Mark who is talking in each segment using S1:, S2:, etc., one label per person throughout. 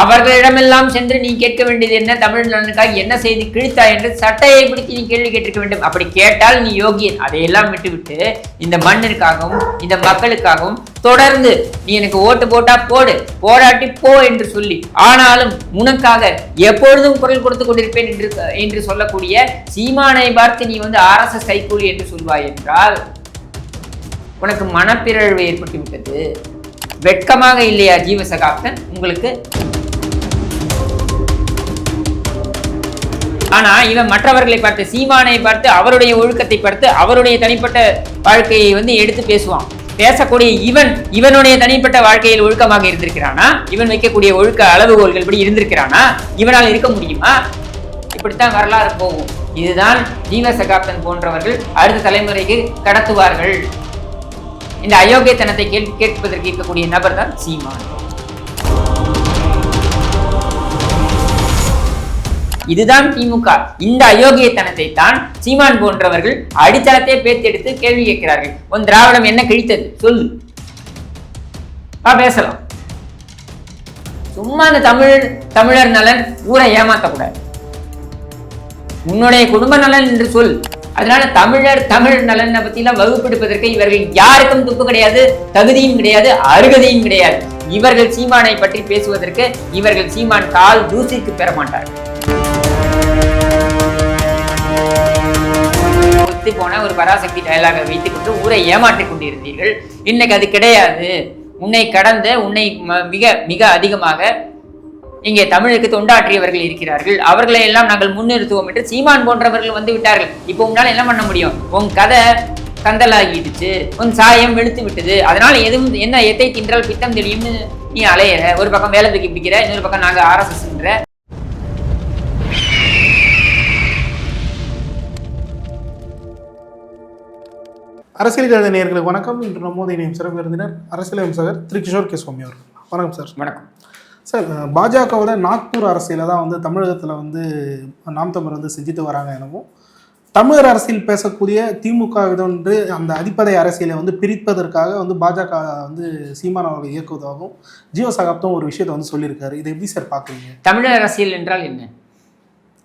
S1: அவர்களிடமெல்லாம் சென்று நீ கேட்க வேண்டியது என்ன? தமிழ் நலனுக்காக என்ன செய்து கிழித்தா என்று சட்டையை பிடித்து நீ கேள்வி கேட்டிருக்க வேண்டும். அப்படி கேட்டால் நீ யோகியன். அதையெல்லாம் விட்டுவிட்டு இந்த மண்ணிற்காகவும் இந்த மக்களுக்காகவும் தொடர்ந்து நீ எனக்கு ஓட்டு போட்டா போடு போராட்டி போ என்று சொல்லி ஆனாலும் உனக்காக எப்பொழுதும் குரல் கொடுத்து கொண்டிருப்பேன் என்று என்று சொல்லக்கூடிய சீமானை பார்த்து நீ வந்து ஆர்எஸ்எஸ் கைக்கூலி என்று சொல்வாய் என்றால் உனக்கு மனப்பிறழ்வு ஏற்பட்டு விட்டது வெட்கமாக இல்லையா ஜீவசகாப்தன்? உங்களுக்கு ஆனா இவன் மற்றவர்களை பார்த்து சீமானை பார்த்து அவருடைய ஒழுக்கத்தை பார்த்து அவருடைய தனிப்பட்ட வாழ்க்கையை வந்து எடுத்து பேசுவான். பேசக்கூடிய இவன் இவனுடைய தனிப்பட்ட வாழ்க்கையில் ஒழுக்கமாக இருந்திருக்கிறானா? இவன் வைக்கக்கூடிய ஒழுக்க அளவுகோல்கள் இப்படி இருந்திருக்கிறானா? இவனால் இருக்க முடியுமா? இப்படித்தான் வரலாறு போகும். இதுதான் ஜீவசகாப்தன் போன்றவர்கள் அடுத்த தலைமுறைக்கு கடத்துவார்கள். இந்த அயோக்கியத்தனத்தை கேள் கேட்பதற்கு இருக்கக்கூடிய நபர் தான் சீமான். இதுதான் திமுக. இந்த அயோக்கியத்தனத்தை தான் சீமான் போன்றவர்கள் அடித்தளத்தை பேத்தெடுத்து கேள்வி கேட்கிறார்கள். உன் திராவிடம் என்ன கிழித்தது? சொல்லு. பேசலாம். சும்மா அந்த தமிழ் தமிழர் நலன் ஊரை ஏமாத்தக்கூடாது. உன்னுடைய குடும்ப நலன் என்று சொல். அதனால தமிழர் தமிழ் நலனை எல்லாம் வகுப்பெடுப்பதற்கு இவர்கள் யாருக்கும் துப்பு கிடையாது தகுதியும் கிடையாது அருகதையும் கிடையாது. இவர்கள் சீமானை பற்றி பேசுவதற்கு இவர்கள் சீமான் கால் தூசிக்கு பெற மாட்டார்கள். ஒத்து போன ஒரு பராசக்தி டயலாகை வைத்துக் கொண்டு ஊரை ஏமாற்றிக் கொண்டிருந்தீர்கள். இன்னைக்கு அது கிடையாது. உன்னை கடந்த உன்னை ம- மிக மிக அதிகமாக இங்கே தமிழுக்கு தொண்டாற்றியவர்கள் இருக்கிறார்கள். அவர்களை எல்லாம் நாங்கள் முன்னிறுத்துவோம் என்று சீமான் போன்றவர்கள் வந்து விட்டார்கள். இப்போ உன்னால என்ன பண்ண முடியும்? உன் கதை கந்தலாகிடுச்சு. உன் சாயம் வெளுத்து விட்டது. அதனால எதுவும் என்ன எத்தை தின்றால் பித்தம் தெரியும்னு நீ அலையிற. ஒரு பக்கம் வேலை தூக்கி பிடிக்கிற இன்னொரு பக்கம் நாங்கள் ஆர்எஸ்எஸ்ன்ற
S2: அரசியல் கழக நேயர்களுக்கு வணக்கம். இன்று நம்மோது இணையும் சிறப்பு விருந்தினர் அரசியல் விமர்சகர் திரு கிஷோர் கே. சுவாமி அவர்கள். வணக்கம் சார்.
S1: வணக்கம்.
S2: சார் பாஜகவோட நாக்பூர் அரசியலை தான் வந்து தமிழகத்தில் வந்து நாம் தமிழர் வந்து செஞ்சுட்டு வராங்க எனவும் தமிழர் அரசியல் பேசக்கூடிய திமுக இதொன்று அந்த அடிப்படை அரசியலை வந்து பிரிப்பதற்காக வந்து பாஜக வந்து சீமான் அவர்கள் இயக்குவதாகவும் ஜீவசகாப்தம் ஒரு விஷயத்தை வந்து சொல்லியிருக்காரு. இதை எப்படி சார் பார்க்குறீங்க?
S1: தமிழர் அரசியல் என்றால் என்ன?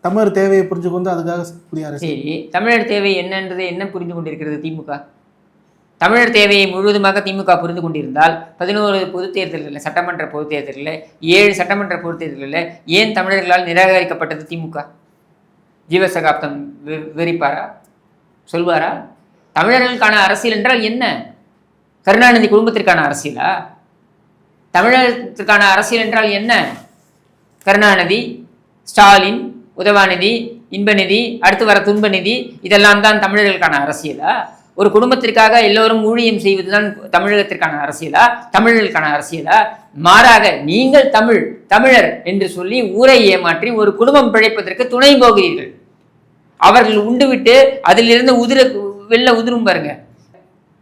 S2: தமிழர் தேவையை புரிஞ்சுக்கொண்டு அதுக்காக செய்யக்கூடிய அரசியல்.
S1: தமிழர் தேவை என்னன்றது என்ன புரிந்து கொண்டிருக்கிறது திமுக? தமிழர் தேவையை முழுவதுமாக திமுக புரிந்து கொண்டிருந்தால் பதினோரு பொதுத் தேர்தல்களில் சட்டமன்ற பொதுத் தேர்தலில் ஏழு சட்டமன்ற பொதுத் தேர்தலில் ஏன் தமிழர்களால் நிராகரிக்கப்பட்டது திமுக? ஜீவசகாப்தம் விவரிப்பாரா சொல்வாரா? தமிழர்களுக்கான அரசியல் என்றால் என்ன? கருணாநிதி குடும்பத்திற்கான அரசியலா? தமிழகத்திற்கான அரசியல் என்றால் என்ன? கருணாநிதி ஸ்டாலின் உதவாநிதி இன்பநிதி அடுத்து வர துன்பநிதி இதெல்லாம் தான் தமிழர்களுக்கான அரசியலா? ஒரு குடும்பத்திற்காக எல்லோரும் ஊழியம் செய்வதுதான் தமிழகத்திற்கான அரசியலா? தமிழர்களுக்கான அரசியலா? மாறாக நீங்கள் தமிழ் தமிழர் என்று சொல்லி ஊரை ஏமாற்றி ஒரு குடும்பம் பிழைப்பதற்கு துணை போகிறீர்கள். அவர்கள் உண்டுவிட்டு அதிலிருந்து உதிர வெளில உதிரும் பாருங்க.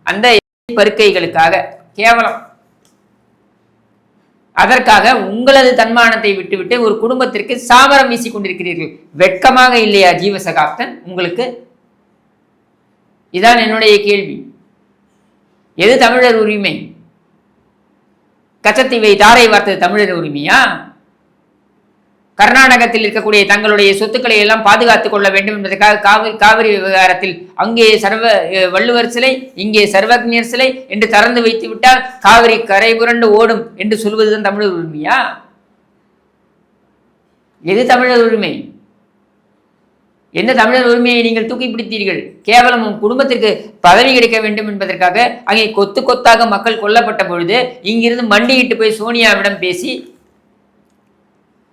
S1: அந்த பருக்கைகளுக்காக கேவலம். அதற்காக உங்களது தன்மானத்தை விட்டுவிட்டு ஒரு குடும்பத்திற்கு சாமரம் வீசிக் கொண்டிருக்கிறீர்கள். வெட்கமாக இல்லையா ஜீவசகாப்தன்? உங்களுக்கு இதான் என்னுடைய கேள்வி. எது தமிழர் உரிமை? கச்சத்தீவை தாரை வார்த்தது தமிழர் உரிமையா? கர்நாடகத்தில் இருக்கக்கூடிய தங்களுடைய சொத்துக்களை எல்லாம் பாதுகாத்துக் கொள்ள வேண்டும் என்பதற்காக காவிரி காவிரி விவகாரத்தில் அங்கே சர்வ வள்ளுவர் சிலை இங்கே சர்வஜர் சிலை என்று திறந்து வைத்து விட்டால் காவிரி கரை புரண்டு ஓடும் என்று சொல்வதுதான் தமிழர் உரிமையா? எது தமிழர் உரிமை? என்ன தமிழர் உரிமையை நீங்கள் தூக்கி பிடித்தீர்கள் கேவலம் உன் குடும்பத்திற்கு பதவி கிடைக்க வேண்டும் என்பதற்காக அங்கே கொத்து கொத்தாக மக்கள் கொல்லப்பட்ட பொழுது இங்கிருந்து மண்டியிட்டு போய் சோனியாவிடம் பேசி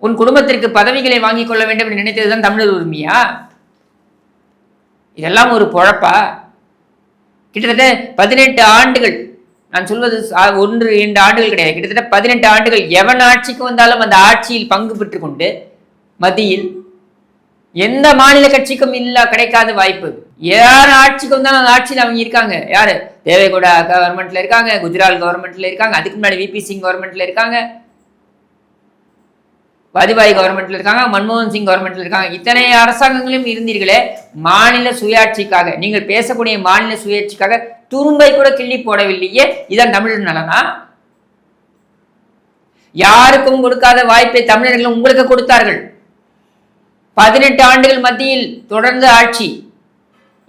S1: உன் குடும்பத்திற்கு பதவிகளை வாங்கிக் கொள்ள வேண்டும் என்று நினைத்ததுதான் தமிழர் உரிமையா? இதெல்லாம் ஒரு பொழப்பா? கிட்டத்தட்ட பதினெட்டு ஆண்டுகள் நான் சொல்வது ஒன்று இரண்டு ஆண்டுகள் கிடையாது. கிட்டத்தட்ட பதினெட்டு ஆண்டுகள் எவன் ஆட்சிக்கு வந்தாலும் அந்த ஆட்சியில் பங்கு பெற்றுக்கொண்டு மத்தியில் எந்த மாநில கட்சிக்கும் இல்ல கிடைக்காத வாய்ப்பு. யார் ஆட்சிக்கு வந்தாலும் அந்த ஆட்சியில் அவங்க இருக்காங்க. யாரு? தேவேகவுடா கவர்மெண்ட்ல இருக்காங்க குஜராத் கவர்மெண்ட்ல இருக்காங்க அதுக்கு முன்னாடி விபி சிங் கவர்மெண்ட்ல இருக்காங்க. வாஜ்பாய் கவர்மெண்ட்ல இருக்காங்க மன்மோகன் சிங் கவர்மெண்ட்ல இருக்காங்க. இத்தனை அரசாங்கங்களும் இருந்தீர்களே மாநில சுயாட்சிக்காக நீங்கள் பேசக்கூடிய மாநில சுயாட்சிக்காக துரும்பை கூட கிள்ளி போடவில்லையே இதான் தமிழ் நலனா? யாருக்கும் கொடுக்காத வாய்ப்பை தமிழர்கள் உங்களுக்கு கொடுத்தார்கள். பதினெட்டு ஆண்டுகள் மத்தியில் தொடர்ந்து ஆட்சி.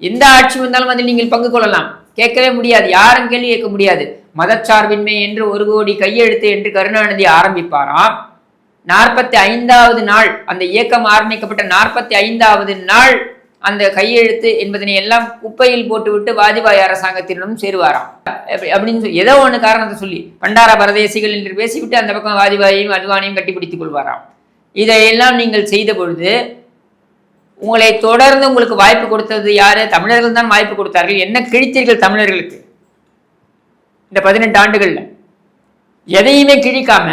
S1: எந்த ஆட்சி வந்தாலும் அதில் நீங்கள் பங்கு கொள்ளலாம். கேட்கவே முடியாது. யாரும் கேள்வி கேட்க முடியாது. மதச்சார்பின்மை என்று ஒரு கோடி கையெழுத்து என்று கருணாநிதி ஆரம்பிப்பாராம். நாற்பத்தி ஐந்தாவது நாள் அந்த இயக்கம் ஆரம்பிக்கப்பட்ட நாற்பத்தி ஐந்தாவது நாள் அந்த கையெழுத்து என்பதனை எல்லாம் குப்பையில் போட்டுவிட்டு வாஜ்பாய் அரசாங்கத்தினரும் சேருவாராம். அப்படின்னு சொல்லி ஏதோ ஒன்று காரணத்தை சொல்லி பண்டார பரதேசிகள் என்று பேசிவிட்டு அந்த பக்கம் வாஜ்பாயையும் அத்வானியும் கட்டிப்பிடித்துக் கொள்வாராம். இதையெல்லாம் நீங்கள் செய்த பொழுது உங்களை தொடர்ந்து உங்களுக்கு வாய்ப்பு கொடுத்தது யாரு? தமிழர்கள் தான் வாய்ப்பு கொடுத்தார்கள். என்ன கிழித்தீர்கள் தமிழர்களுக்கு? இந்த பதினெட்டு ஆண்டுகள்ல. எதையுமே கிழிக்காம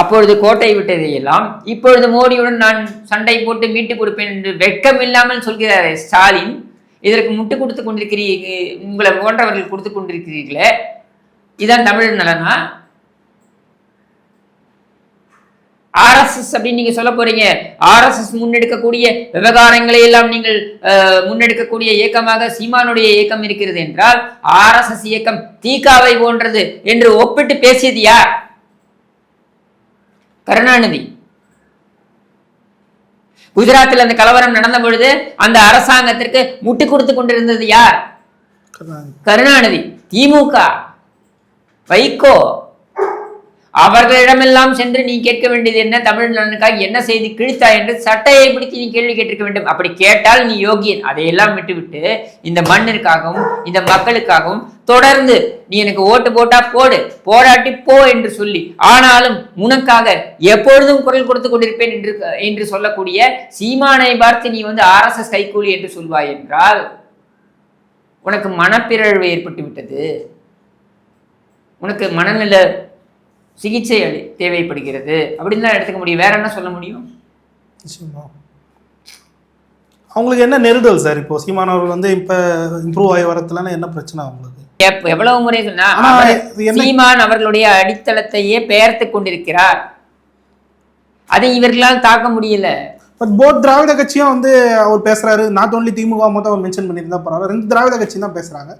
S1: அப்பொழுது கோட்டை விட்டதையெல்லாம் இப்பொழுது மோடியுடன் நான் சண்டை போட்டு மீட்டு கொடுப்பேன் என்று வெட்கம் இல்லாமல் சொல்கிறார் ஸ்டாலின். இதற்கு முட்டு கொடுத்து கொண்டிருக்கிறீ உங்களை போன்றவர்கள் கொடுத்து கொண்டிருக்கிறீர்களே. இதான் தமிழர் நலனா? ஆர்எஸ்எஸ் அப்படின்னு நீங்க சொல்ல போறீங்க. ஆர்எஸ்எஸ் முன்னெடுக்கக்கூடிய விவகாரங்களை எல்லாம் நீங்கள் முன்னெடுக்கக்கூடிய இயக்கமாக சீமானுடைய இயக்கம் இருக்கிறது என்றால் ஆர்எஸ்எஸ் இயக்கம் தீகாவை போன்றது என்று ஒப்பிட்டு பேசியது யார்? கருணாநிதி. குஜராத்தில் அந்த கலவரம் நடந்த பொழுது அந்த அரசாங்கத்திற்கு முட்டு கொடுத்து கொண்டிருந்தது யார்? கருணாநிதி. திமுக. வைகோ. அவர்களிடமெல்லாம் சென்று நீ கேட்க வேண்டியது என்ன? தமிழ் நலனுக்காக என்ன செய்து கிழித்தா என்று சட்டையை பிடித்து நீ கேள்வி கேட்டிருக்க வேண்டும். அப்படி கேட்டால் நீ யோகியன். அதையெல்லாம் விட்டுவிட்டு இந்த மண்ணிற்காகவும் இந்த மக்களுக்காகவும் தொடர்ந்து நீ எனக்கு ஓட்டு போட்டா போடு போராட்டி போ என்று சொல்லி ஆனாலும் உனக்காக எப்பொழுதும் குரல் கொடுத்து கொண்டிருப்பேன் என்று என்று சொல்லக்கூடிய சீமானை பார்த்து நீ வந்து ஆர்எஸ்எஸ் கைக்கூலி என்று சொல்வாய் என்றால் உனக்கு மனப்பிறழ்வு ஏற்பட்டு விட்டது உனக்கு மனநிலை சிகிச்சை தேவைப்படுகிறது. அப்படின்னு தான் எடுத்துக்க முடியும். வேற என்ன சொல்ல முடியும்?
S2: அவங்களுக்கு என்ன நெருடல் சார்? இப்போ சீமான் அவர்கள் வந்து இப்போ இம்ப்ரூவ் ஆகி வரதுலன்னா என்ன பிரச்சனை அவங்களுக்கு?
S1: எவ்வளவு முறை சொன்னா சீமான் அவர்களுடைய அடித்தளத்தையே பெயர்த்து கொண்டிருக்கிறார். அதை இவர்களால் தாக்க முடியல.
S2: பட் போத் திராவிட கட்சியும் வந்து அவர் பேசுறாரு. நாட் ஓன்லி திமுக மட்டும் அவர் மென்ஷன் பண்ணியிருந்தா பரவாயில்ல ரெண்டு திராவிட கட்சி தான் பேசுறாங்க.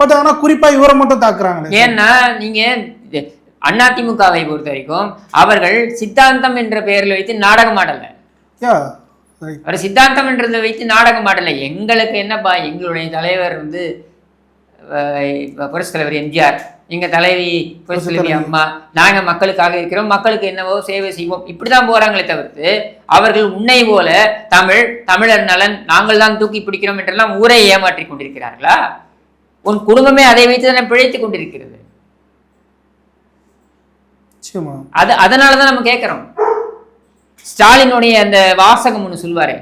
S2: பட் ஆனா குறிப்பா இவரை மட்டும் தாக்குறாங்களே
S1: ஏன்னா நீங்க அதிமுகவை பொறுத்த வரைக்கும் அவர்கள் சித்தாந்தம் என்ற பெயரில் வைத்து நாடகம் ஆடல. அவர் சித்தாந்தம் என்றதை வைத்து நாடகம் ஆடல. எங்களுக்கு என்னப்பா எங்களுடைய தலைவர் வந்து புரட்சி தலைவர் எம்ஜிஆர் எங்க தலைவி புரட்சி அம்மா நாங்க மக்களுக்காக இருக்கிறோம் மக்களுக்கு என்னவோ சேவை செய்வோம். இப்படிதான் போறாங்களே தவிர்த்து அவர்கள் உன்னை போல தமிழ் தமிழர் நலன் நாங்கள் தான் தூக்கி பிடிக்கிறோம் என்றெல்லாம் ஊரை ஏமாற்றிக் கொண்டிருக்கிறார்களா? உன் குடும்பமே அதை வைத்து தானே பிழைத்துக் கொண்டிருக்கிறது. அது அதனால தான் நம்ம கேட்குறோம் ஸ்டாலினுடைய அந்த வாசகம் ஒன்று சொல்வாரே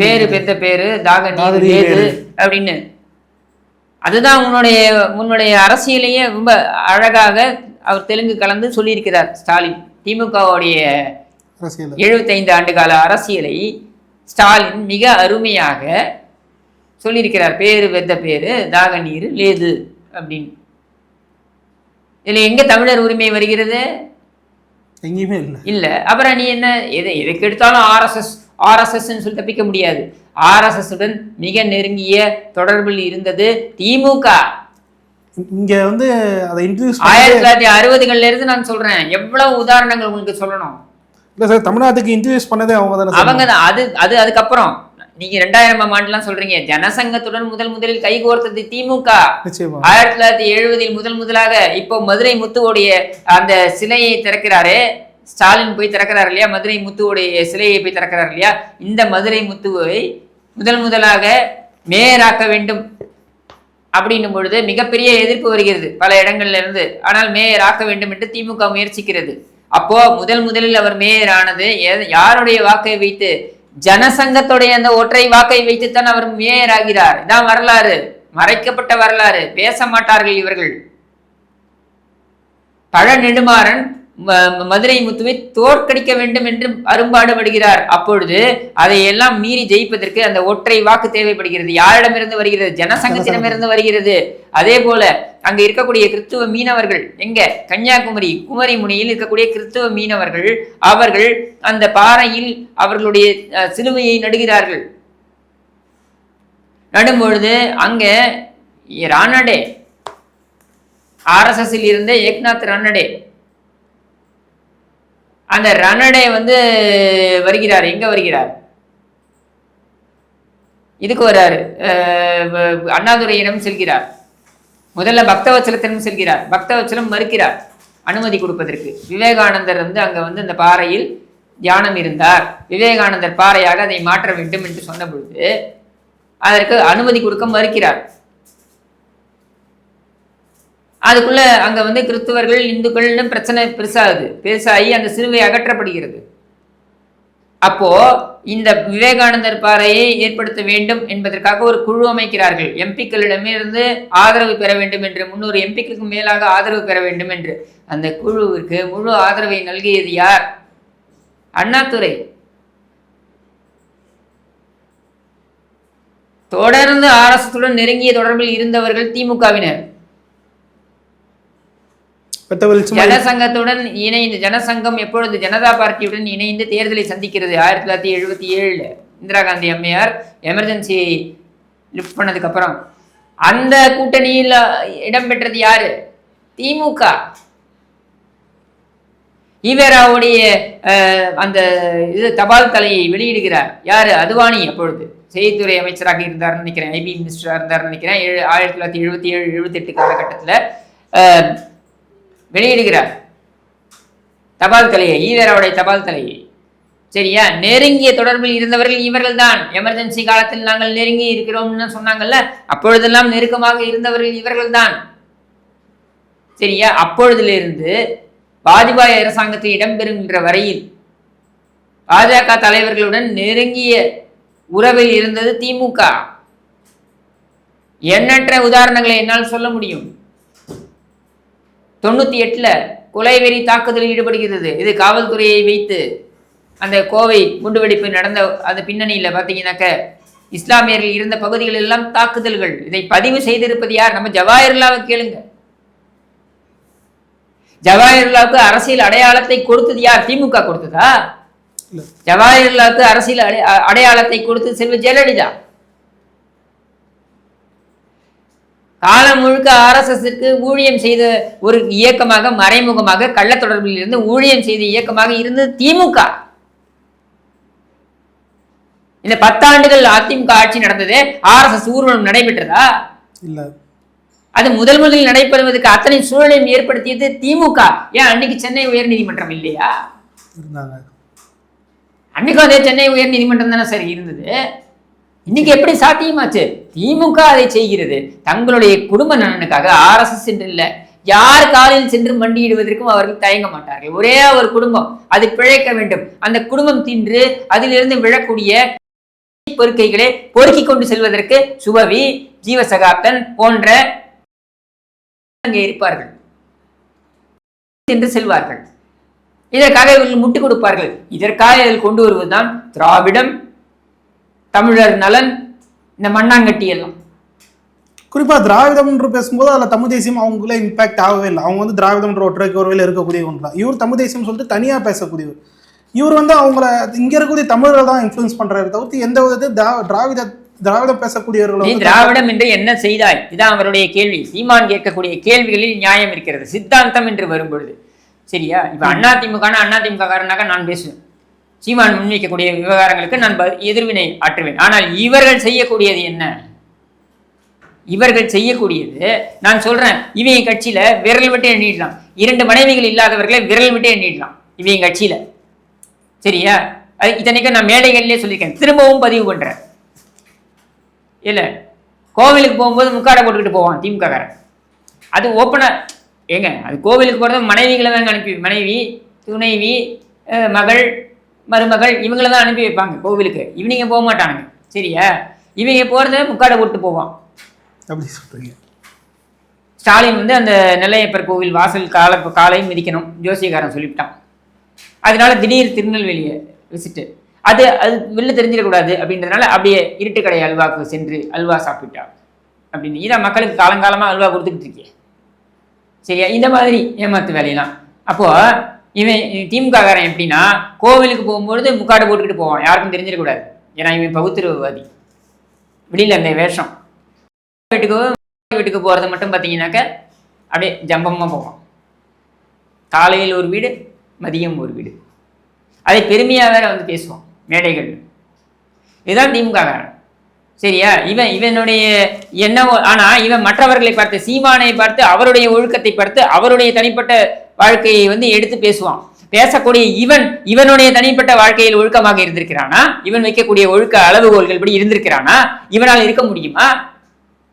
S1: பேரு பெத்த பேரு தாக நீர். அப்படின்னு. அதுதான் உன்னுடைய உன்னுடைய அரசியலையே ரொம்ப அழகாக அவர் தெலுங்கு கலந்து சொல்லியிருக்கிறார் ஸ்டாலின். திமுகவுடைய எழுபத்தைந்து ஆண்டு கால அரசியலை ஸ்டாலின் மிக அருமையாக சொல்லியிருக்கிறார். பேரு பெத்த பேரு தாக நீர் லேது அப்படின்னு. இதுல எங்க தமிழர் உரிமை வருகிறது?
S2: எங்கேயுமே இல்லை.
S1: இல்ல. அப்புறம் நீ என்ன எதை எதுக்கு எடுத்தாலும் ஆர்எஸ்எஸ் ஆர்எஸ்எஸ்ன்னு சொல்லி தப்பிக்க முடியாது. ஆர்எஸ்எஸ் உடன் மிக நெருங்கிய தொடர்பில் இருந்தது திமுக.
S2: இங்க வந்து அதை இன்ட்ரடியூஸ்
S1: ஆயிரத்தி தொள்ளாயிரத்தி அறுபதுகள்ல இருந்து நான் சொல்றேன். எவ்வளவு உதாரணங்கள் உங்களுக்கு சொல்லணும்?
S2: இல்லை சார் தமிழ்நாட்டுக்கு இன்ட்ரடியூஸ் பண்ணதே அவங்க தானே
S1: அவங்க தான் அது அது அதுக்கப்புறம். நீங்க ரெண்டாயிரம் ஆண்டுலாம் சொல்றீங்க. ஜனசங்கத்துடன் முதல் முதலில் கைகோர்த்தது திமுக.
S2: நிச்சயமா.
S1: ஆயிரத்தி தொள்ளாயிரத்தி எழுபதில் முதல் முதலாக இப்போ மதுரை முத்துவோடைய அந்த சிலையை திறக்கிறாரு. ஸ்டாலின் போய் திறக்கிறார் இல்லையா? மதுரை முத்துவோடைய சிலையை போய் திறக்கிறார் இல்லையா? இந்த மதுரை முத்துவை முதல் முதலாக மேயராக்க வேண்டும் அப்படின்னும் பொழுது மிகப்பெரிய எதிர்ப்பு வருகிறது பல இடங்கள்ல இருந்து. ஆனால் மேயர் ஆக்க வேண்டும் என்று திமுக முயற்சிக்கிறது. அப்போ முதல் முதலில் அவர் மேயர் ஆனது யாருடைய வாக்கை வைத்து ஜனசங்கத்துடைய அந்த ஒற்றை வாக்கை வைத்துத்தான் அவர் மேயர் ஆகிறார் இதான் வரலாறு. மறைக்கப்பட்ட வரலாறு. பேச மாட்டார்கள் இவர்கள். பழ நெடுமாறன் மதுரை முத்துவை தோற்கடிக்க வேண்டும் என்று அரும்பாடுபடுகிறார். அப்பொழுது அதையெல்லாம் மீறி ஜெயிப்பதற்கு அந்த ஒற்றை வாக்கு தேவைப்படுகிறது. யாரிடமிருந்து வருகிறது? ஜனசங்கத்திடமிருந்து வருகிறது. அதே போல அங்க இருக்கக்கூடிய கிறிஸ்துவ மீனவர்கள் எங்க? கன்னியாகுமரி குமரி முனையில் இருக்கக்கூடிய கிறிஸ்துவ மீனவர்கள் அவர்கள் அந்த பாறையில் அவர்களுடைய சிலுவையை நடுகிறார்கள். நடும்பொழுது அங்க ராணடே ஆர்எஸ்எஸ்ஸில் இருந்த ஏக்நாத் ராணடே அந்த ரன்னடே வந்து வருகிறார். எங்க வருகிறார்? இதுக்கு வர்றாரு. அண்ணாதுரையிடம் செல்கிறார். முதல்ல பக்தவச்சலத்திடம் செல்கிறார். பக்தவச்சலம் மறுக்கிறார். அனுமதி கொடுப்பதற்கு. விவேகானந்தர் வந்து அங்க வந்து அந்த பாறையில் தியானம் இருந்தார். விவேகானந்தர் பாறையாக அதை மாற்ற வேண்டும் என்று சொன்ன பொழுது அதற்கு அனுமதி கொடுக்க மறுக்கிறார். அதுக்குள்ள அங்க வந்து கிறிஸ்துவர்கள் இந்துக்கள்னு பிரச்சனை பெருசாகுது. பெருசாகி அந்த சிலுவை அகற்றப்படுகிறது. அப்போ இந்த விவேகானந்தர் பாறையை ஏற்படுத்த வேண்டும் என்பதற்காக ஒரு குழு அமைக்கிறார்கள். எம்பிக்களிடமிருந்து ஆதரவு பெற வேண்டும் என்று முன்னூறு எம்பிக்களுக்கு மேலாக ஆதரவு பெற வேண்டும் என்று. அந்த குழுவிற்கு முழு ஆதரவை நல்கியது யார்? அண்ணாதுரை. தொடர்ந்து ஆர்எஸ்எஸ்டன் நெருங்கிய தொடர்பில் இருந்தவர்கள் திமுகவினர்.
S2: மற்றவர்கள்
S1: ஜனசங்கத்துடன் இணைந்து ஜனசங்கம் எப்பொழுது ஜனதா பார்ட்டியுடன் இணைந்து தேர்தலை சந்திக்கிறது? ஆயிரத்தி தொள்ளாயிரத்தி எழுபத்தி ஏழுல இந்திரா காந்தி அம்மையார் எமர்ஜென்சி லிஃப்ட் பண்ணதுக்கு அப்புறம் அந்த கூட்டணியில் இடம்பெற்றது யாரு? திமுக. ஈவேராவுடைய அஹ், அந்த இது தபால் தலையை வெளியிடுகிறார். யாரு? அதுவானி அப்பொழுது. செய்தித்துறை அமைச்சராக இருந்தார்னு நினைக்கிறேன். ஐபி மினிஸ்டராக இருந்தார்னு நினைக்கிறேன். ஏழு ஆயிரத்தி தொள்ளாயிரத்தி எழுபத்தி ஏழு எழுபத்தெட்டு காலகட்டத்தில் வெளியிடுகிறார். தபால் தலையை ஈவேராவுடைய தபால் தலையை. சரியா? நெருங்கிய தொடர்பில் இருந்தவர்கள் இவர்கள் தான் எமர்ஜென்சி காலத்தில் நாங்கள் நெருங்கி இருக்கிறோம்னு சொன்னாங்கல்ல? அப்பொழுதெல்லாம் நெருக்கமாக இருந்தவர்கள் இவர்கள் தான் சரியா? அப்பொழுதிலிருந்து வாஜ்பாய் அரசாங்கத்தில் இடம்பெறுகின்ற வரையில் பாஜக தலைவர்களுடன் நெருங்கிய உறவில் இருந்தது திமுக. எண்ணற்ற உதாரணங்களை என்னால் சொல்ல முடியும். தொண்ணூத்தி எட்டுல கொலைவெறி தாக்குதலில் ஈடுபடுகிறது. இது காவல்துறையை வைத்து அந்த கோவை குண்டுவெடிப்பு நடந்த அந்த பின்னணியில பாத்தீங்கன்னாக்க இஸ்லாமியர்கள் இருந்த பகுதிகள் எல்லாம் தாக்குதல்கள். இதை பதிவு செய்திருப்பது யார்? நம்ம ஜவாஹர்லாவை கேளுங்க. ஜவாஹர்லாவுக்கு அரசியல் அடையாளத்தை கொடுத்தது யார்? திமுக கொடுத்ததா. ஜவாஹர்லாவுக்கு அரசியல் அடையாளத்தை கொடுத்தது செல்வி ஜெயலலிதா. காலம் முழுக்க ஆர்எஸ்எஸ்க்கு ஊழியம் செய்த ஒரு இயக்கமாக மறைமுகமாக கள்ள தொடர்பில் இருந்து ஊழியம் செய்த இயக்கமாக இருந்தது திமுக. இந்த பத்தாண்டுகள் அதிமுக ஆட்சி நடந்தது ஆர்எஸ்எஸ் ஊர்வலம் நடைபெற்றதா?
S2: இல்ல.
S1: அது முதல் முதலில் நடைபெறுவதற்கு அத்தனை சூழலையும் ஏற்படுத்தியது திமுக. ஏன் அன்னைக்கு சென்னை உயர்நீதிமன்றம் இல்லையா? அன்னைக்கும் அதே சென்னை உயர்நீதிமன்றம் தானே சரி இருந்தது? இன்னைக்கு எப்படி சாத்தியமாச்சு? திமுக அதை செய்கிறது. தங்களுடைய குடும்ப நலனுக்காக ஆர்எஸ்எஸ் என்று இல்லை யார் காலில் சென்று மண்டியிடுவதற்கும் அவர்கள் தயங்க மாட்டார்கள். ஒரே ஒரு குடும்பம் அது பிழைக்க வேண்டும். அந்த குடும்பம் தின்று அதிலிருந்து விழக்கூடிய பொறுக்கைகளை பொறுக்கி கொண்டு செல்வதற்கு சுபவி ஜீவசகாப்தன் போன்ற அங்கே இருப்பார்கள். என்று செல்வார்கள். இதற்காக இவர்கள் முட்டுக் கொடுப்பார்கள். இதற்காக இதில் கொண்டு வருவதுதான் திராவிடம். தமிழர் நலன் இந்த மண்ணாங்கட்டி எல்லாம்.
S2: குறிப்பா திராவிடம் என்று பேசும்போது அதுல தமிழ் தேசியம் அவங்களே இம்பாக்ட் ஆகவே இல்லை. அவங்க வந்து திராவிடம்ன்ற ஒற்றை கோர்வையில் இருக்கக்கூடிய ஒன்று இவர் தமிழ் தேசியம் சொல்லிட்டு தனியா பேசக்கூடியவர். இவர் வந்து அவங்கள இங்க இருக்கக்கூடிய தமிழர்கள் தான் இன்ஃப்ளூயன்ஸ் பண்றாரு தவிர்த்து எந்த விதத்தை திரா- திராவிட திராவிடம் பேசக்கூடியவர்களை
S1: திராவிடம் என்று என்ன செய்தாய்? இதான் அவருடைய கேள்வி. சீமான் கேட்கக்கூடிய கேள்விகளில் நியாயம் இருக்கிறது. சித்தாந்தம் என்று வரும்பொழுது. சரியா? இப்ப அண்ணா திமுக அண்ணா திமுக காரனாக நான் பேசுவேன். சீமான் முன்வைக்கக்கூடிய விவகாரங்களுக்கு நான் ப- எதிர்வினை ஆற்றுவேன். ஆனால் இவர்கள் செய்யக்கூடியது என்ன? இவர்கள் செய்யக்கூடியது நான் சொல்றேன் இவங்க கட்சியில விரல் விட்டு எண்ணிடலாம். இரண்டு மனைவிகள் இல்லாதவர்களை விரல் விட்டு எண்ணிடலாம் இவங்க கட்சியில. சரியா? அது இத்தனைக்கும் நான் மேடைகள்லேயே சொல்லியிருக்கேன். திரும்பவும் பதிவு பண்றேன். இல்ல கோவிலுக்கு போகும்போது முக்காடை போட்டுக்கிட்டு போவான் திமுக அது ஓப்பனா ஏங்க அது கோவிலுக்கு போகிறது மனைவிகளை தாங்க அனுப்பி மனைவி துணைவி மகள் மருமகள் இவங்கள தான் அனுப்பி வைப்பாங்க கோவிலுக்கு. இவனிங்க போக மாட்டானுங்க. சரியா? இவங்க போகிறத முக்காடை போட்டு போவான்.
S2: அப்படி சொல்றீங்க.
S1: ஸ்டாலின் வந்து அந்த நெல்லையப்பர் கோவில் வாசல் கால காலை மிதிக்கணும். ஜோசியக்காரன் சொல்லிவிட்டான். அதனால திடீர் திருநெல்வேலியை விசிட்டு அது அது வெளில தெரிஞ்சிடக்கூடாது அப்படின்றதுனால அப்படியே இருட்டுக்கடை அல்வாவுக்கு சென்று அல்வா சாப்பிட்டா அப்படின்னு. இதான் மக்களுக்கு காலங்காலமாக அல்வா கொடுத்துக்கிட்டு இருக்கே. சரியா? இந்த மாதிரி ஏமாத்து வேலையெல்லாம். அப்போ இவன் திமுககாரன் எப்படின்னா கோவிலுக்கு போகும்பொழுது முக்காடு போட்டுக்கிட்டு போவான். யாருக்கும் தெரிஞ்சிடக்கூடாது ஏன்னா இவன் பகுத்துருவாதி வெளியில் அந்த வேஷம். வீட்டுக்கு வீட்டுக்கு போகிறது மட்டும் பார்த்தீங்கன்னாக்க அப்படியே ஜம்பமாக போவான். காலையில் ஒரு வீடு மதியம் ஒரு வீடு. அதை பெருமையாக வேற வந்து பேசுவான் மேடைகள். இதுதான் திமுககாரன். சரியா? இவன் இவனுடைய என்னவோ ஆனால் இவன் மற்றவர்களை பார்த்து சீமானை பார்த்து அவருடைய ஒழுக்கத்தை பார்த்து அவருடைய தனிப்பட்ட வாழ்க்கையை வந்து எடுத்து பேசுவான். பேசக்கூடிய இவன் இவனுடைய தனிப்பட்ட வாழ்க்கையில் ஒழுக்கமாக இருந்திருக்கிறானா? இவன் வைக்கக்கூடிய ஒழுக்க அளவுகோல்கள் படி இருந்திருக்கிறானா? இவனால் இருக்க முடியுமா?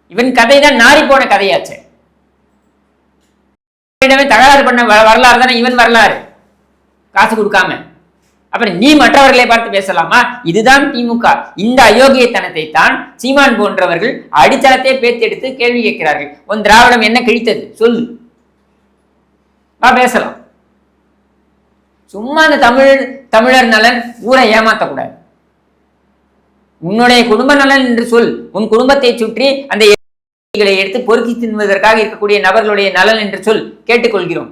S1: இவன் கதை தான் நாரி போன கதையாச்சு தகராறு பண்ண வ- வரலாறு தானே இவன் வரலாறு. காசு கொடுக்காம. அப்புறம் நீ மற்றவர்களை பார்த்து பேசலாமா? இதுதான் திமுக. இந்த அயோக்கியத்தனத்தை தான் சீமான் போன்றவர்கள் அடித்தளத்தை பேத்தெடுத்து கேள்வி கேட்கிறார்கள். உன் திராவிடம் என்ன கிழித்தது? சொல்லு. வா பேசலாம். சும்மா அந்த தமிழ் தமிழர் நலன் ஊரை ஏமாத்தக்கூடாது. உன்னுடைய குடும்ப நலன் என்று சொல். உன் குடும்பத்தை சுற்றி அந்த எடுத்து பொறுக்கி தின்வதற்காக இருக்கக்கூடிய நபர்களுடைய நலன் என்று சொல். கேட்டுக்கொள்கிறோம்.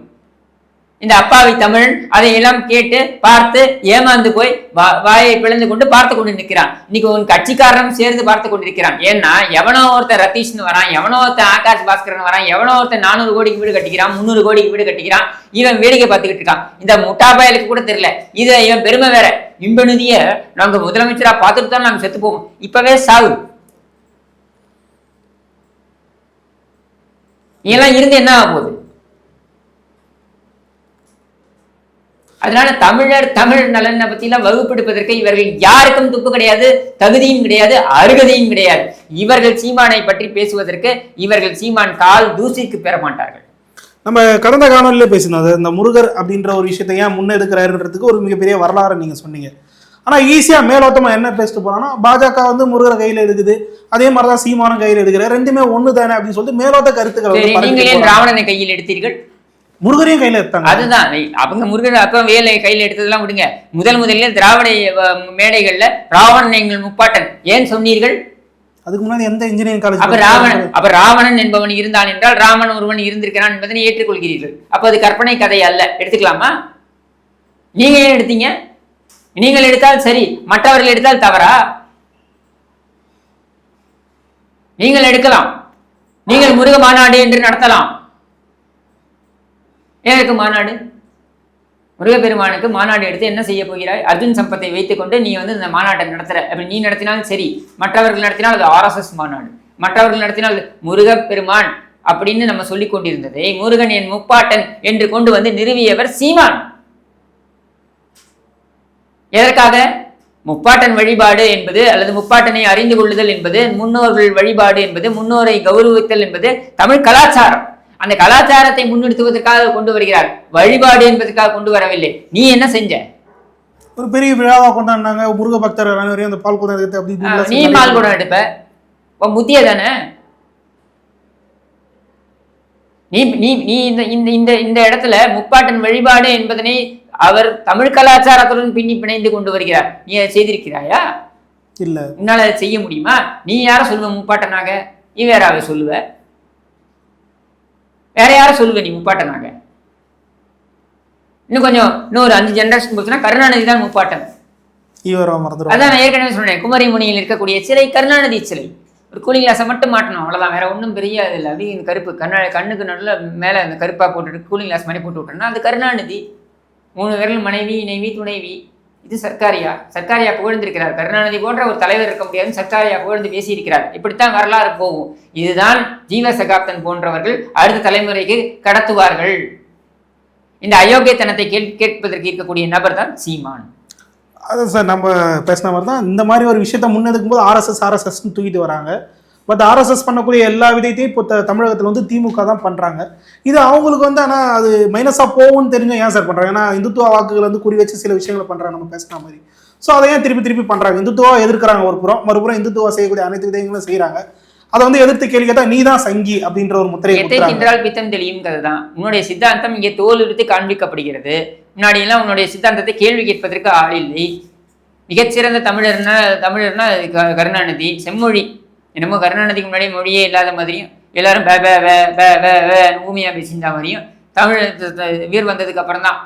S1: இந்த அப்பாவி தமிழன் அதையெல்லாம் கேட்டு பார்த்து ஏமாந்து போய் வா- வாயை பிளந்து கொண்டு பார்த்து கொண்டு நிற்கிறான். இன்னைக்கு உன் கட்சிக்காரனும் சேர்ந்து பார்த்து கொண்டிருக்கிறான். ஏன்னா எவனோ ஒருத்தன் ரத்தீஷ்னு வரான் எவனோ ஒருத்தன் ஆகாஷ் பாஸ்கரன் வரான் எவனோ ஒருத்தன் நானூறு கோடிக்கு வீடு கட்டிக்கிறான் முந்நூறு கோடிக்கு வீடு கட்டிக்கிறான் இவன் வேடிக்கை பார்த்துக்கிட்டு இருக்கான். இந்த முட்டாபாயலுக்கு கூட தெரியல. இது இவன் பெருமை வேற. இன்பநிதிய நாங்க முதலமைச்சரா பார்த்துட்டு தான் நாங்க செத்து போவோம். இப்பவே சாவு. இதெல்லாம் இருந்து என்ன ஆக போகுது? அதனால தமிழர் தமிழ் நலனை பத்திலாம் வகுப்பெடுப்பதற்கு இவர்கள் யாருக்கும் துப்பு கிடையாது தகுதியும் கிடையாது அருகதையும் கிடையாது. இவர்கள் சீமானை பற்றி பேசுவதற்கு இவர்கள் சீமான் கால் தூசிக்கு பெற மாட்டார்கள்.
S2: நம்ம கடந்த காணொலியிலே பேசினோம் அது இந்த முருகர் அப்படின்ற ஒரு விஷயத்தை ஏன் முன்னெடுக்கிறாருன்றதுக்கு ஒரு மிகப்பெரிய வரலாறு நீங்க சொன்னீங்க. ஆனா ஈஸியா மேலோட்டமா என்ன பேசிட்டு போறான்னா பாஜக வந்து முருகரை கையில எடுக்குது அதே மாதிரிதான் சீமானம் கையில எடுக்கிறார் ரெண்டுமே ஒண்ணு தானே அப்படின்னு சொல்லிட்டு மேலோட்ட கருத்துக்களை
S1: நீங்கள் ஏன். ராவணனை கையில் எடுத்தீர்கள்.
S2: முருகரையும் கையில எடுத்தாங்க.
S1: அதுதான். அவங்க முருகன் அப்ப வேலை கையில் எடுத்ததெல்லாம் விடுங்க. முதல் முதலில் திராவிட மேடைகள்ல ராவணன் எங்கள் முப்பாட்டன். ஏன் சொன்னீர்கள்?
S2: அதுக்கு முன்னாடி எந்த இன்ஜினியரிங்
S1: அப்ப
S2: காலேஜ்
S1: ராவணன் அப்ப ராவணன் என்பவன் இருந்தான் என்றால் ராமன் ஒருவன் இருந்திருக்கிறான் என்பதனை ஏற்றுக்கொள்கிறீர்கள். அப்ப அது கற்பனை கதை அல்ல. எடுத்துக்கலாமா? நீங்க ஏன் எடுத்தீங்க? நீங்கள் எடுத்தால் சரி மற்றவர்கள் எடுத்தால் தவறா? நீங்கள் எடுக்கலாம். நீங்கள் முருக மாநாடு என்று நடத்தலாம். எனக்கு மாநாடு? முருகப்பெருமானுக்கு மாநாடு எடுத்து என்ன செய்ய போகிறாய்? அர்ஜுன் சம்பத்தை வைத்துக்கொண்டு நீ வந்து இந்த மாநாட்டை நடத்துற. அப்படி நீ நடத்தினாலும் சரி மற்றவர்கள் நடத்தினால் அது ஆர்எஸ்எஸ் மாநாடு. மற்றவர்கள் நடத்தினால் அது முருகப்பெருமான் அப்படின்னு நம்ம சொல்லிக் கொண்டிருந்ததை முருகன் என் முப்பாட்டன் என்று கொண்டு வந்து நிறுவியவர் சீமான். எதற்காக? முப்பாட்டன் வழிபாடு என்பது அல்லது முப்பாட்டனை அறிந்து கொள்ளுதல் என்பது முன்னோர்கள் வழிபாடு என்பது முன்னோரை கௌரவித்தல் என்பது தமிழ் கலாச்சாரம். அந்த கலாச்சாரத்தை முன்னெடுத்துவதற்காக கொண்டு வருகிறார். வழிபாடு என்பதற்காக கொண்டு வரவில்லை. நீ என்ன செஞ்ச?
S2: ஒரு பெரிய விழாவா கொண்டாடினாங்க. முருக பக்தர் அனைவரையும் அந்த பால் குடம் எடுத்து அப்படி
S1: நீ பால் குடம் எடுப்ப? உன் புத்திய தானே? நீ நீ நீ இந்த இந்த இந்த இந்த இடத்துல முப்பாட்டன் வழிபாடு என்பதனை அவர் தமிழ் கலாச்சாரத்துடன் பின்னி பிணைந்து கொண்டு வருகிறார். நீ அதை செய்திருக்கிறாயா?
S2: இல்ல.
S1: உன்னால அதை செய்ய முடியுமா? நீ யார சொல்லுவ முப்பாட்டனாக? நீ வேற அவ சொல்லுவ? வேற யார சொல்லுவ நீ முப்பாட்டனாக இன்னும் கொஞ்சம் இன்னும் ஒரு அஞ்சு ஜெனரேஷன் போச்சுன்னா கருணாநிதி தான் முப்பாட்டன். அதான் நான் ஏற்கனவே சொன்னேன் குமரிமுனியில் இருக்கக்கூடிய சிலை கருணாநிதி சிலை. ஒரு கூலிங் கிளாஸை மட்டும் மாட்டணும் அவ்வளோதான் வேற ஒன்றும் பெரிய இது இல்லை. அப்படியே இந்த கருப்பு கண்ணா கண்ணுக்கு நடுவில் மேலே அந்த கருப்பாக போட்டுட்டு கூலிங் கிளாஸ் மாதிரி போட்டு விட்டோம்னா அது கருணாநிதி. மூணு விரல் மனைவி இணைவி துணைவி. இது சர்க்காரியா? சர்க்காரியா புகழ்ந்திருக்கிறார். கருணாநிதி போன்ற ஒரு தலைவர் இருக்க முடியாது சர்க்காரியா புகழ்ந்து பேசியிருக்கிறார். இப்படித்தான் வரலாறு போகும். இதுதான் ஜீவ சகாப்தன் போன்றவர்கள் அடுத்த தலைமுறைக்கு கடத்துவார்கள். இந்த அயோக்கியத்தனத்தை கேட் கேட்பதற்கு இருக்கக்கூடிய நபர் தான் சீமான்.
S2: அதான் சார் நம்ம பேசின மாதிரி தான். இந்த மாதிரி ஒரு விஷயத்த முன்னெடுக்கும் போது ஆர்எஸ்எஸ் ஆர்எஸ்எஸ்னு தூக்கிட்டு வராங்க. பட் ஆர்எஸ்எஸ் பண்ணக்கூடிய எல்லா விதத்தையும் இப்போ தமிழகத்துல வந்து திமுக தான் பண்றாங்க. இது அவங்களுக்கு வந்து ஆனா அது மைனஸா போகும்னு தெரிஞ்சும் ஏன் சார் பண்றாங்க? ஏன்னா இந்துத்துவ வாக்குகள் வந்து குறி வச்சு சில விஷயங்களை பண்றாங்க நம்ம பேசின மாதிரி. ஸோ அதை ஏன் திருப்பி திருப்பி பண்றாங்க? இந்துத்துவா எதிர்க்கிறாங்க ஒரு புறம் மறுபுறம் இந்துத்துவா செய்யக்கூடிய அனைத்து விதங்களும் செய்றாங்க அதை வந்து எதிர்த்து கேள்வி கேட்டா நீ தான் சங்கி அப்படின்ற ஒரு கொடுக்குறாங்க.
S1: தின்றால் பித்தம் தெளியும் கதை தான். உன்னுடைய சித்தாந்தம் இங்கே தோல் உரித்து காண்பிக்கப்படுகிறது. முன்னாடி எல்லாம் உன்னுடைய சித்தாந்தத்தை கேள்வி கேட்பதற்கு ஆள் இல்லை. மிகச்சிறந்த தமிழர்னா தமிழர்னா கருணாநிதி செம்மொழி. என்னமோ கருணாநிதிக்கு முன்னாடி மொழியே இல்லாத மாதிரியும் எல்லாரும் பே பே வே பே வே வே ஊமையா பேசியிருந்த மாதிரியும் தமிழ் வீர் வந்ததுக்கு அப்புறம் தான்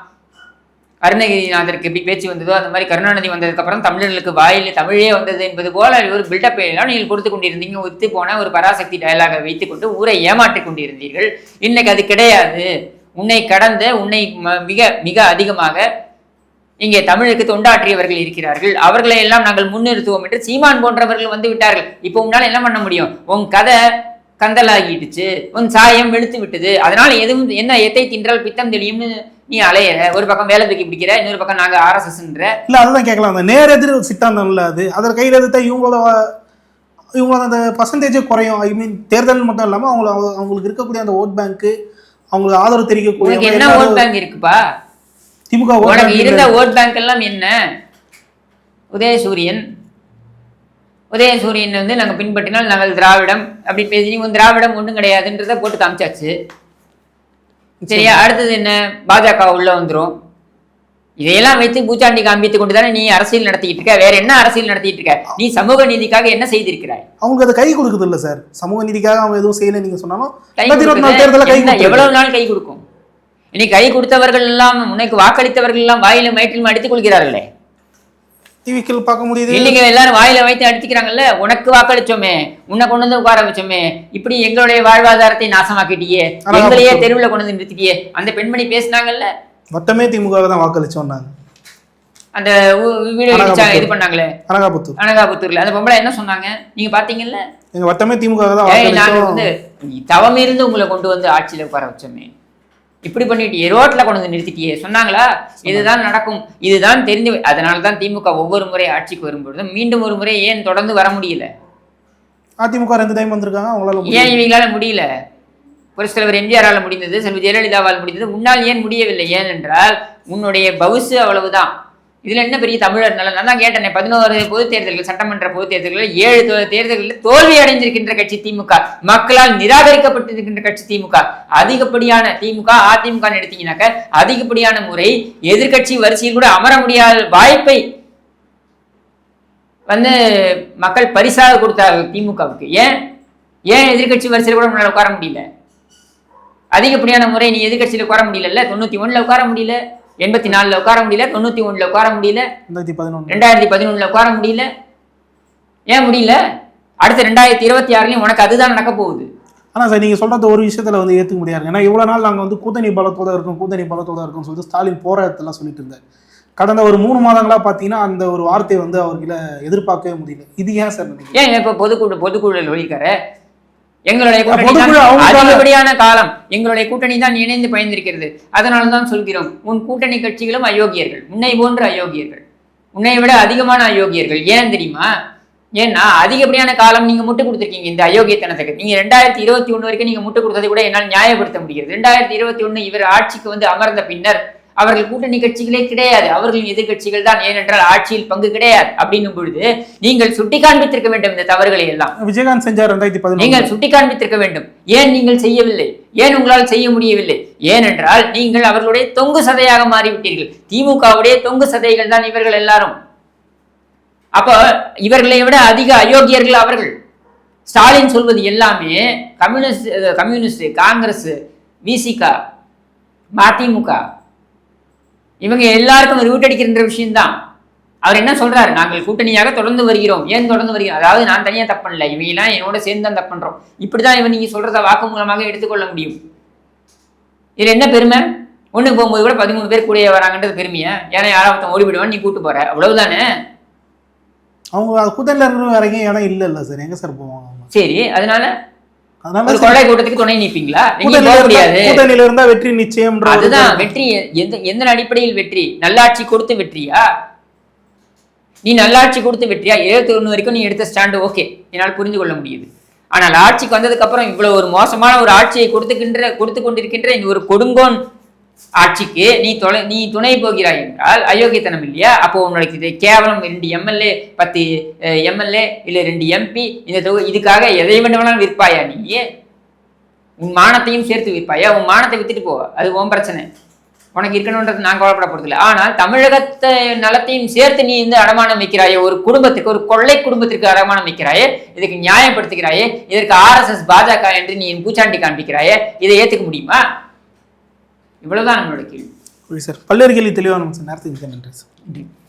S1: அருணகிரிநாதருக்கு எப்படி பேச்சு வந்ததோ அந்த மாதிரி கருணாநிதி வந்ததுக்கு அப்புறம் தமிழர்களுக்கு வாயில் தமிழே வந்தது என்பது போல ஒரு பில்டப் எல்லாம் நீங்கள் கொடுத்து கொண்டிருந்தீங்க. ஒத்து போன ஒரு பராசக்தி டயலாக வைத்துக்கொண்டு ஊரை ஏமாற்றி கொண்டிருந்தீர்கள். இன்னைக்கு அது கிடையாது. உன்னை கடந்த உன்னை ம- மிக மிக அதிகமாக இங்கே தமிழுக்கு தொண்டாற்றியவர்கள் இருக்கிறார்கள். அவர்களை எல்லாம் நாங்கள் முன்னிறுத்துவோம் என்று சீமான் போன்றவர்கள் வந்து விட்டார்கள். இப்போ உன்னால என்ன பண்ண முடியும்? உன் கதை கந்தலாகிடுச்சு. உன் சாயம் வெளுத்து விட்டது. அதனால எதுவும் என்ன எத்தை தின்றால் பித்தம் தெளியும்னு நீ அலையிற? ஒரு பக்கம் வேலை தூக்கி பிடிக்கிற இன்னொரு பக்கம் நாங்க ஆர்எஸ்எஸ்ன்ற
S2: இல்ல அதுதான் கேட்கலாம். அந்த நேர் எதிர் சித்தாந்தம் இல்ல அது. அதில் கையில் எடுத்தா இவங்களோட இவங்களோட அந்த பர்சன்டேஜே குறையும். ஐ மீன் தேர்தல் மட்டும் இல்லாம அவங்கள அவங்க- அவங்களுக்கு இருக்கக்கூடிய அந்த ஓட் பேங்க் அவங்களுக்கு ஆதரவு தெரிவிக்கக்கூடிய
S1: என்ன ஓட் பேங்க் இருக்குப்பா?
S2: திமுக
S1: உனக்கு இருந்த ஓட் பேங்க் எல்லாம் என்ன? உதயசூரியன். உதயசூரியன் வந்து நாங்கள் பின்பற்றினால் நாங்கள் திராவிடம். அப்படி பேசி நீங்க உன் திராவிடம் ஒன்றும் கிடையாதுன்றதை போட்டு காமிச்சாச்சு. சரியா? அடுத்தது என்ன? பாஜக உள்ள வந்துரும். இதையெல்லாம் வைத்து பூச்சாண்டி காண்பித்து கொண்டு தானே நீ அரசியல் நடத்திக்கிட்டு இருக்க? வேற என்ன அரசியல் நடத்திட்டு இருக்க? நீ சமூக நீதிக்காக என்ன செய்திருக்கிறாய்?
S2: அவங்க அதை கை கொடுக்குது இல்ல சார். சமூக நீதிக்காக அவங்க எதுவும் செய்யல நீங்க சொன்னாலும்
S1: எவ்வளவு நாள் கை கொடுக்கும்? இன்னைக்கு கை கொடுத்தவர்கள் எல்லாம் உனக்கு வாக்களித்தவர்கள் எல்லாம் வாயில மயிற்றிலும் அடித்துக் கொள்கிறார்களே.
S2: டிவிக்கள் பார்க்க முடியுது.
S1: இல்லைங்க எல்லாரும் வாயில வைத்து அடிச்சுக்கிறாங்கல்ல? உனக்கு வாக்களிச்சோமே உன்னை கொண்டு வந்து உட்கார வச்சோமே இப்படி எங்களுடைய வாழ்வாதாரத்தை நாசமாக்கிட்டியே எங்களையே தெருவுல கொண்டு வந்து நிறுத்திட்டியே. அந்த பெண்மணி பேசினாங்கல்ல?
S2: மொத்தமே திமுக தான் வாக்களிச்சோம்
S1: அந்த வீடியோ
S2: புத்தூர்.
S1: இது பண்ணாங்களே?
S2: அனகாபுத்தூர்.
S1: அனகாபுத்தூர்ல. அந்த பொம்பளை என்ன சொன்னாங்க? நீங்க பாத்தீங்கல்ல?
S2: எங்க வட்டமே திமுக தான்
S1: நாங்க வந்து தவம் இருந்து உங்களை கொண்டு வந்து ஆட்சியில உட்கார வச்சோமே. இப்படி பண்ணிட்டியே ரோட்ல கொண்டு வந்து நிறுத்திட்டியே சொன்னாங்களா? இதுதான் நடக்கும். இதுதான் தெரிஞ்சு அதனால தான் திமுக ஒவ்வொரு முறை ஆட்சிக்கு வரும்பொழுதும் மீண்டும் ஒரு முறை ஏன் தொடர்ந்து வர முடியல?
S2: அதிமுக ரெண்டு டைம் வந்திருக்காங்க அவங்களால.
S1: ஏன் இவங்களால முடியல? ஒரு சிலவர் எம்ஜிஆரால முடிந்தது செல்வி ஜெயலலிதாவால் முடிந்தது. உன்னால் ஏன் முடியவில்லை? ஏனென்றால் உன்னுடைய பவுசு அவ்வளவுதான். இதுல என்ன பெரிய தமிழர் நலன் நான் தான் கேட்டேனே பதினோரு பொதுத் தேர்தல்கள் சட்டமன்ற பொதுத் தேர்தல்களில் ஏழு தேர்தல்களில் தோல்வி அடைஞ்சிருக்கின்ற கட்சி திமுக. மக்களால் நிராகரிக்கப்பட்டிருக்கின்ற கட்சி திமுக. அதிகப்படியான திமுக அதிமுக எடுத்தீங்கன்னாக்க அதிகப்படியான முறை எதிர்க்கட்சி வரிசையில் கூட அமர முடியாத வாய்ப்பை வந்து மக்கள் பரிசாக கொடுத்தார்கள் திமுகவுக்கு. ஏன்? ஏன் எதிர்க்கட்சி வரிசையில் கூட உங்களால் உட்கார முடியல? அதிகப்படியான முறை நீ எதிர்க்கட்சியில் உட்கார முடியல தொண்ணூத்தி ஒண்ணுல உட்கார முடியல? எண்பத்தி நாலுல உட்கார முடியல தொண்ணூத்தி ஒண்ணுல உட்கார முடியல
S2: ரெண்டாயிரத்தி பதினொன்று
S1: ரெண்டாயிரத்தி பதினொன்னுல உட்கார முடியல. ஏன் முடியல? அடுத்த ரெண்டாயிரத்தி இருபத்தி ஆறுலயும் உனக்கு அதுதான் நடக்க போகுது.
S2: ஆனா சார் நீங்க சொல்றது ஒரு விஷயத்துல வந்து ஏத்துக்க முடியாது. ஏன்னா இவ்வளவு நாள் நாங்க வந்து கூட்டணி பலத்தோட இருக்கும் கூட்டணி பலத்தோட இருக்கும்னு சொல்லிட்டு ஸ்டாலின் போராட்டத்தெல்லாம் சொல்லிட்டு இருந்தார். கடந்த ஒரு மூணு மாதங்களா பாத்தீங்கன்னா அந்த ஒரு வார்த்தையை வந்து அவர்கிட்ட எதிர்பார்க்கவே முடியல. இது ஏன் சார்
S1: ஏன் இப்ப பொதுக்குழு பொதுக்குழு ஒழிக்காரு எங்களுடைய அதிகப்படியான காலம் எங்களுடைய கூட்டணி தான் இணைந்து பயந்திருக்கிறது அதனால தான் சொல்கிறோம் உன் கூட்டணி கட்சிகளும் அயோக்கியர்கள் உன்னை போன்ற அயோக்கியர்கள். உன்னை விட அதிகமான அயோக்கியர்கள். ஏன் தெரியுமா? ஏன்னா அதிகப்படியான காலம் நீங்க முட்டு கொடுத்துருக்கீங்க இந்த அயோக்கியத்தனத்துக்கு. நீங்க ரெண்டாயிரத்தி இருபத்தி ஒண்ணு வரைக்கும் நீங்க முட்டு கொடுத்ததை கூட என்னால் நியாயப்படுத்த முடிகிறது. ரெண்டாயிரத்தி இருபத்தி ஒண்ணு இவர் ஆட்சிக்கு வந்து அமர்ந்த பின்னர் அவர்கள் கூட்டணி கட்சிகளே கிடையாது. அவர்களின் எதிர்க்கட்சிகள் தான் ஏனென்றால் ஆட்சியில் பங்கு கிடையாது. அப்படின்னும் பொழுது நீங்கள் சுட்டி காண்பித்திருக்க வேண்டும் இந்த தவறுகளை எல்லாம்.
S2: விஜயகாந்த் செஞ்சார் ரெண்டாயிரத்தி பதினொன்று.
S1: நீங்கள் சுட்டி காண்பித்திருக்க வேண்டும். ஏன் நீங்கள் செய்யவில்லை? ஏன் உங்களால் செய்ய முடியவில்லை? ஏனென்றால் நீங்கள் அவர்களுடைய தொங்கு சதையாக மாறிவிட்டீர்கள். திமுகவுடைய தொங்கு சதைகள் தான் இவர்கள் எல்லாரும். அப்போ இவர்களை விட அதிக அயோக்கியர்கள் அவர்கள். ஸ்டாலின் சொல்வது எல்லாமே கம்யூனிஸ்ட் கம்யூனிஸ்ட் காங்கிரஸ் விசிகா மதிமுக இவங்க எல்லாருக்கும் ரூட் அடிக்கின்ற விஷயம்தான். அவர் என்ன சொல்றாரு? நாங்கள் கூட்டணியாக தொடர்ந்து வருகிறோம். ஏன் தொடர்ந்து வருகிறோம்? அதாவது நான் தனியா தப்பு பண்ணல. இவங்க எல்லாம் என்னோட சேர்ந்து தான் தப்பு பண்றோம். இப்படிதான் இவன் நீங்க சொல்றத வாக்கு மூலமாக எடுத்துக்கொள்ள முடியும். இதுல என்ன பெருமை? ஒண்ணுக்கு போகும்போது கூட பதிமூணு பேர் கூடயே வராங்கன்றது பெருமையா? ஏன்னா யாராவது ஓடிவிடுவான் நீ கூட்டு போற. அவ்வளவுதானே?
S2: அவங்க கூட்டணியில் இருக்கிற வரைக்கும் இடம் இல்ல இல்ல சார். எங்க சார் போவாங்க?
S1: சரி அதனால ஒரு கொள்ளை கூட்டத்துக்கு துணை நிற்பீங்களா நீங்க
S2: கூட்டணியில இருந்தா- வெற்றி நிச்சயம்ன்ற ஒரு
S1: அதுதான் வெற்றி எந்த எந்த அடிப்படையில் வெற்றி? நல்லாட்சி கொடுத்து வெற்றியா? நீ நல்லாட்சி கொடுத்து வெற்றியா? இருபத்தி ஒண்ணு வரைக்கும் நீ எடுத்த ஸ்டாண்டு ஓகே. என்னால் புரிந்து கொள்ள முடியுது. ஆனால் ஆட்சிக்கு வந்ததுக்கு அப்புறம் இவ்வளவு ஒரு மோசமான ஒரு ஆட்சியை கொடுத்துக்கின்ற கொடுத்து கொண்டிருக்கின்ற இந்த ஒரு கொடுங்கோன் ஆட்சிக்கு நீ தொலை நீ துணை போகிறாய் என்றால் அயோக்கியத்தனம் இல்லையா? அப்போ உனக்கு இது கேவலம் ரெண்டு எம்எல்ஏ பத்து எம்எல்ஏ இல்ல ரெண்டு எம்பி இந்த தொகு இதுக்காக எதை வேண்டுமானாலும் விற்பாயா நீ? உன் மானத்தையும் சேர்த்து விற்பாயா? உன் மானத்தை வித்துட்டு போ அது உன் பிரச்சனை. உனக்கு இருக்கணுன்றது நான் கவலைப்பட போறதில்லை ஆனால் தமிழகத்தை நலத்தையும் சேர்த்து நீ இந்த அடமானம் வைக்கிறாயே ஒரு குடும்பத்துக்கு ஒரு கொள்ளை குடும்பத்திற்கு அடமானம் வைக்கிறாயே இதுக்கு நியாயப்படுத்துகிறாயே இதற்கு ஆர்எஸ்எஸ் பாஜக என்று நீ பூச்சாண்டி காண்பிக்கிறாயே இதை ஏத்துக்க முடியுமா? இவ்வளவுதான் நம்மளோட கேள்வி.
S2: ஓகே சார் பல்வேறு கேள்வி தெளிவான சார் நேரத்துக்கு நன்றி சார்
S1: நன்றி.